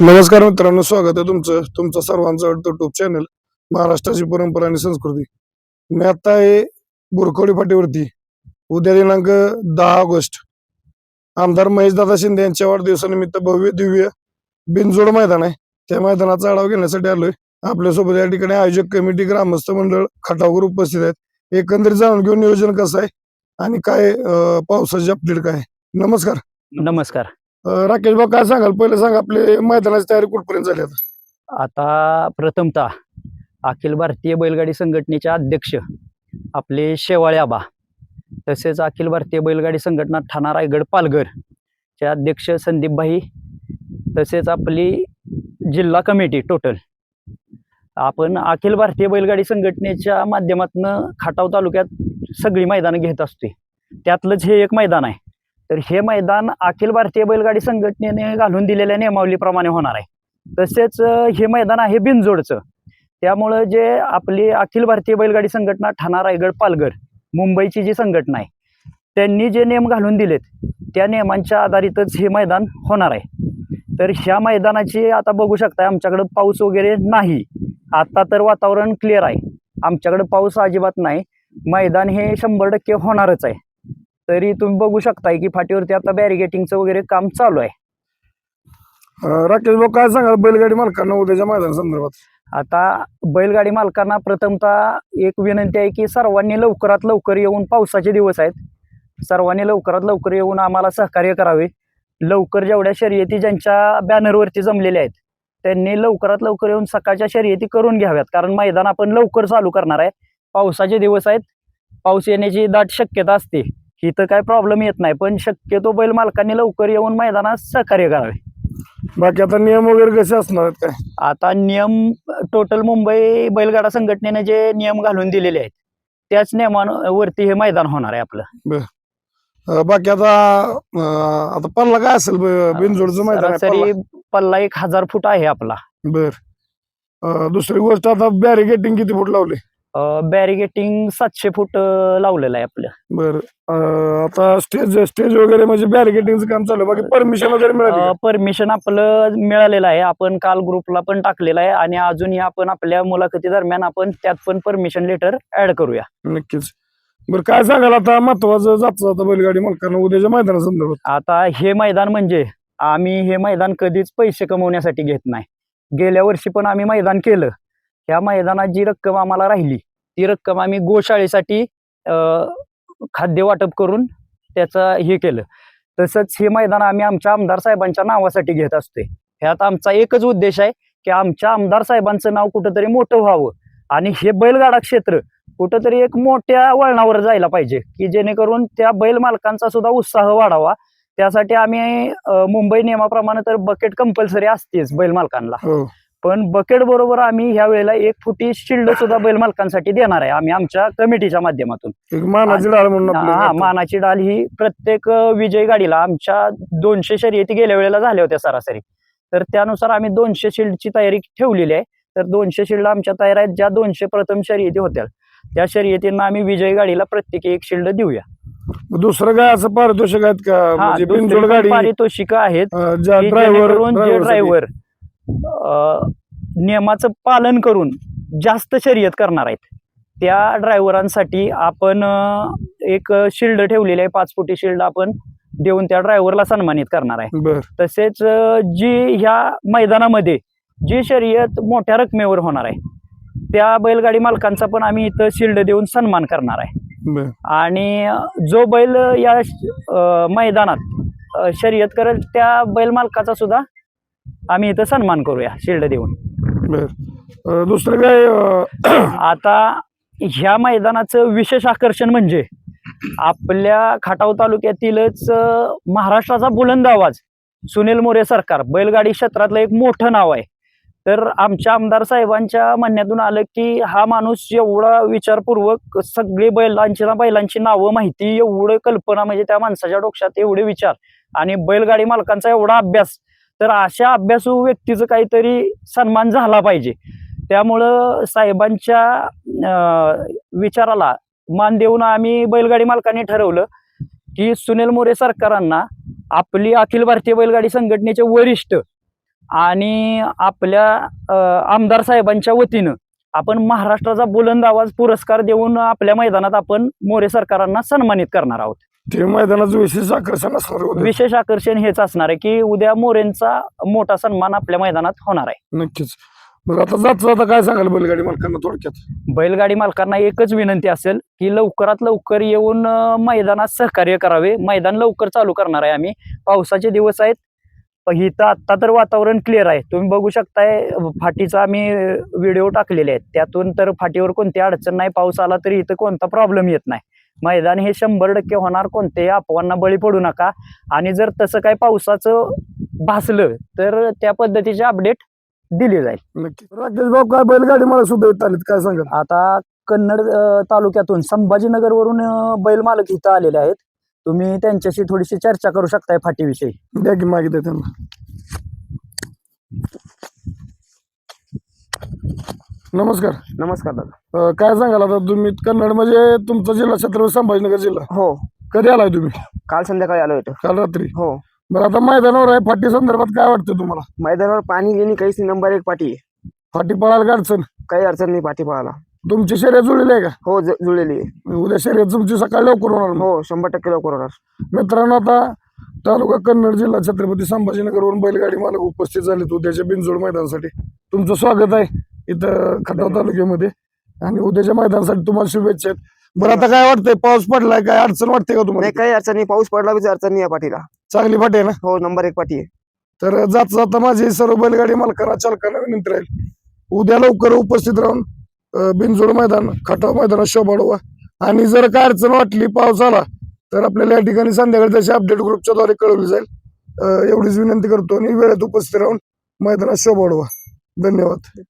नमस्कार मित्रांनो स्वागत आहे तुमचं. तुमचं सर्वांचं आवडतं ट्यूब चॅनल महाराष्ट्राची परंपरा आणि संस्कृती. मी आता आहे बुरखवडी फाटीवरती. उद्या दिनांक दहा ऑगस्ट. आमदार महेशदादा शिंदे यांच्या वाढदिवसानिमित्त भव्य दिव्य बिनजोड मैदान आहे. त्या मैदानाचा आढावा घेण्यासाठी आलोय. आपल्यासोबत या ठिकाणी आयोजक कमिटी ग्रामस्थ मंडळ खटावकर उपस्थित आहेत. एकंदरीत जाणून घेऊन नियोजन कसं आहे आणि काय पावसाची अपडेट काय नमस्कार. नमस्कार. राकेश भाऊ काय सांगाल? पहिले सांगा आपले मैदानाची तयारी कुठपर्यंत झाली आता? आता प्रथमतः अखिल भारतीय बैलगाडी संघटनेचे अध्यक्ष आपले शेवाळे आबा तसेच अखिल भारतीय बैलगाडी संघटना ठाणा रायगड पालघर चे अध्यक्ष संदीपभाई तसेच आपली जिल्हा कमिटी टोटल आपण अखिल भारतीय बैलगाडी संघटनेच्या माध्यमातून खटाव तालुक्यात सगळी मैदानं घेत असते त्यातलंच हे एक मैदान आहे. तर हे मैदान अखिल भारतीय बैलगाडी संघटनेने घालून दिलेल्या नियमावलीप्रमाणे होणार आहे. तसेच हे मैदान आहे बिनजोडचं. त्यामुळं जे आपली अखिल भारतीय बैलगाडी संघटना ठाणा रायगड पालघर मुंबईची जी संघटना आहे त्यांनी जे नियम घालून दिलेत त्या नियमांच्या आधारितच हे मैदान होणार आहे. तर ह्या मैदानाची आता बघू शकता आमच्याकडं पाऊस वगैरे नाही. आता तर वातावरण क्लिअर आहे. आमच्याकडं पाऊस अजिबात नाही. मैदान हे शंभर टक्के होणारच आहे. तरी तुम्ही बघू शकताय की फाटीवरती आता बॅरिगेटिंगचं वगैरे काम चालू आहे. राकेश भाऊ काय सांगाल बैलगाडी मालकांना उद्याच्या मैदान संदर्भात? आता बैलगाडी मालकांना प्रथमतः एक विनंती आहे की सर्वांनी लवकरात लवकर येऊन पावसाचे दिवस आहेत. सर्वांनी लवकरात लवकर येऊन आम्हाला सहकार्य करावे. लवकर जेवढ्या शर्यती ज्यांच्या बॅनरवरती जमलेल्या आहेत त्यांनी लवकरात लवकर येऊन सकाळच्या शर्यती करून घ्याव्यात. कारण मैदान आपण लवकर चालू करणार आहे. पावसाचे दिवस आहेत. पाऊस येण्याची दाट शक्यता असते. इथं काय प्रॉब्लेम येत नाही. पण शक्यतो बैल मालकांनी लवकर येऊन मैदानात सहकार्य करावे. बाकी आता नियम वगैरे कसे असणार आहेत काय? आता नियम टोटल मुंबई बैलगाडा संघटनेने जे नियम घालून दिलेले आहेत त्याच नियमांवरती हे मैदान होणार आहे आपलं. अं, बाकी आता अं, आता पल्ला काय असेल ब- बिनजोडचं मैदान आहे सरासरी पल्ला. पल्ला एक हजार फूट आहे आपला. बर. अं, दुसरी गोष्ट आता बॅरिगेटिंग किती फूट लावले? बॅरिगेटिंग सातशे फूट लावलेलं आहे आपलं. बर. आता स्टेज स्टेज वगैरे म्हणजे बॅरिगेटिंगचं काम चालू. बाकी परमिशन वगैरे मिळाली? परमिशन आपलं मिळालेलं आहे. आपण काल ग्रुपला पण टाकलेलं आहे आणि अजूनही आपण आपल्या मुलाखती दरम्यान आपण त्यात पण परमिशन लेटर ऍड करूया. नक्कीच. बरं काय सांगाल आता? महत्वाचं जात आता बैलगाडी मालकांना उद्याच्या मैदाना संदर्भात आता हे मैदान म्हणजे आम्ही हे मैदान कधीच पैसे कमवण्यासाठी घेत नाही. गेल्या वर्षी पण आम्ही मैदान केलं. ह्या मैदानात जी रक्कम आम्हाला राहिली ती रक्कम आम्ही गोशाळेसाठी खाद्य वाटप करून त्याचं हे केलं. तसंच हे मैदान आम्ही आमच्या आमदार साहेबांच्या नावासाठी घेत असतोय. ह्यात आमचा एकच उद्देश आहे की आमच्या आमदार साहेबांचं नाव कुठंतरी मोठं व्हावं आणि हे बैलगाडा क्षेत्र कुठंतरी एक मोठ्या वळणावर जायला पाहिजे की जेणेकरून त्या बैल मालकांचा सुद्धा उत्साह वाढावा. त्यासाठी आम्ही मुंबई नियमाप्रमाणे तर बकेट कंपल्सरी असतेच बैल मालकांना. हो. पण बकेट बरोबर आम्ही ह्या वेळेला एक फुटी शिल्ड सुद्धा बैल मालकांसाठी देणार आहे. आम्ही आमच्या कमिटीच्या माध्यमातून. मानाची डाळ म्हणून हा. मानाची डाल ही प्रत्येक विजयी गाडीला आमच्या दोनशे शर्यती गेल्या वेळेला झाल्या होत्या सरासरी. तर त्यानुसार आम्ही दोनशे शिल्डची तयारी ठेवलेली आहे. तर दोनशे शिल्ड आमच्या तयार आहेत ज्या दोनशे प्रथम शर्यती होत्या. त्या शर्यतींना आम्ही विजयी गाडीला प्रत्येकी एक शिल्ड देऊया. दुसरं काय असं पारितोषिक आहेत का? म्हणजे पारितोषिकं आहेत ड्रायव्हर नियमाचं पालन करून जास्त शर्यत करणार आहेत. त्या ड्रायव्हरांसाठी आपण एक शिल्ड ठेवलेली आहे पाच फुटी शिल्ड आपण देऊन त्या ड्रायव्हरला सन्मानित करणार आहे. तसेच जी ह्या मैदानामध्ये जी शर्यत मोठ्या रकमेवर होणार आहे त्या बैलगाडी मालकांचा पण आम्ही इथं शिल्ड देऊन सन्मान करणार आहे. आणि जो बैल या मैदानात शर्यत करेल त्या बैल मालकाचा सुद्धा आम्ही इथं सन्मान करूया शिल्ड देऊन. बर. दुसरं काय आता ह्या मैदानाचं विशेष आकर्षण म्हणजे आपल्या खटाव तालुक्यातीलच महाराष्ट्राचा बुलंद आवाज सुनील मोरे सरकार बैलगाडी क्षेत्रातलं एक मोठं नाव आहे. तर आमच्या आमदार साहेबांच्या म्हणण्यातून आलं की हा माणूस एवढा विचारपूर्वक सगळे बैलांची ना बैलांची नावं माहिती एवढं कल्पना म्हणजे त्या माणसाच्या डोक्यात एवढे विचार आणि बैलगाडी मालकांचा एवढा अभ्यास तर अशा अभ्यासू व्यक्तीचं काहीतरी सन्मान झाला पाहिजे. त्यामुळं साहेबांच्या अं, विचाराला मान देऊन आम्ही बैलगाडी मालकांनी ठरवलं की सुनील मोरे सरकारांना आपली अखिल भारतीय बैलगाडी संघटनेचे वरिष्ठ आणि आपल्या आमदार साहेबांच्या वतीनं आपण महाराष्ट्राचा बुलंद आवाज पुरस्कार देऊन आपल्या मैदानात आपण मोरे सरकारांना सन्मानित करणार आहोत. ते मैदानाचं विशेष आकर्षण असणार. विशेष आकर्षण हेच असणार आहे की उद्या मोरेंचा मोठा सन्मान आपल्या मैदानात होणार आहे. नक्कीच. मग आता जात जाता काय सांगाल बैलगाडी मालकांना थोडक्यात? बैलगाडी मालकांना एकच विनंती असेल की लवकरात लवकर येऊन अं, मैदानात सहकार्य करावे. मैदान लवकर चालू करणार आहे आम्ही. पावसाचे दिवस आहेत. प- इथं आत्ता तर वातावरण क्लिअर आहे. तुम्ही बघू शकताय अं, फाटीचा आम्ही व्हिडिओ टाकलेले आहेत. त्यातून तर फाटीवर कोणती अडचण नाही. पाऊस आला तरी इथं कोणता प्रॉब्लेम येत नाही. मैदान हे शंभर टक्के होणार. कोणत्याही अफवांना बळी पडू नका. आणि जर तसं काय पावसाचं भासलं तर त्या पद्धतीचे अपडेट दिले जाईल. राकेश भाऊ काय बैलगाडी मला सुद्धा येत आलीत काय सांगाल? आता कन्नड तालुक्यातून संभाजीनगरवरून अ, बैल मालक इथं आलेले आहेत. तुम्ही त्यांच्याशी थोडीशी चर्चा करू शकताय फाटीविषयी. द्या की त्यांना. नमस्कार. नमस्कार दादा. अं, काय सांगाल आता तुम्ही? कन्नड म्हणजे तुमचा जिल्हा छत्रपती संभाजीनगर जिल्हा. हो. कधी आलाय तुम्ही? काल संध्याकाळी आलो होतो काल रात्री? हो. बरं आता मैदानावर आहे फाटी संदर्भात काय वाटतं तुम्हाला? मैदानावर पाणी गेली काहीच नाही नंबर एक पाठी आहे. फाटी पळायला का अडचण? काही अडचण नाही पाठी पळायला. तुमची शर्यत जुळलेली आहे का? हो ज- जुळलेली आहे. उद्या शर्यत तुमची सकाळी लवकर होणार. मग. हो शंभर टक्के लवकर होणार. मित्रांनो आता तालुका कन्नड जिल्हा छत्रपती संभाजीनगरवरून बैलगाडी मालक उपस्थित झालेत उद्याच्या बिनजोड मैदानासाठी. तुमचं स्वागत आहे. इथं खटाव तालुक्यामध्ये. आणि उद्याच्या मैदानासाठी तुम्हाला शुभेच्छा. आहेत बरं आता काय वाटतंय? पाऊस पडलाय काय? अडचण वाटते का नाही तुम्हाला काही अडचण नाही. पाऊस पडला बी अडचण नाही या पाठीला. चांगली फाटी आहे ना? हो नंबर एक पाठी आहे. तर जात जाता माझी सर्व बैलगाडी मालकांना चालकांना विनंती राहील. उद्या लवकर उपस्थित राहून बिनजोड मैदान खटाव मैदानात शोभाडवा. आणि जर काय अडचण वाटली पाऊस आला तर आपल्याला या ठिकाणी संध्याकाळी त्याची अपडेट ग्रुपच्या द्वारे कळवली जाईल. एवढीच विनंती करतो आणि वेळेत उपस्थित राहून मैदानात शोभाडवा. धन्यवाद.